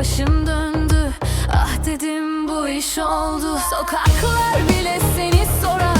başım döndü. Ah dedim bu iş oldu. Sokaklar bile seni sorar.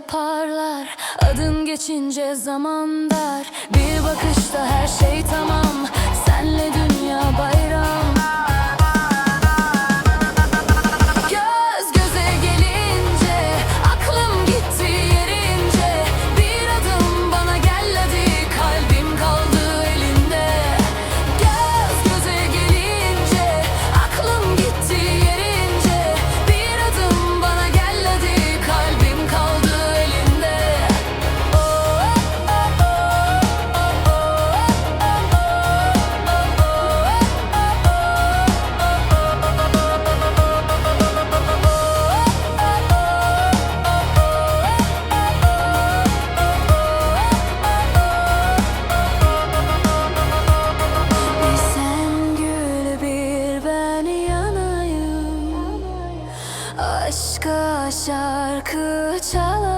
parlar Adın geçince zaman dar. Bir bakışta her şey tamam. Senle Başka şarkı çalar.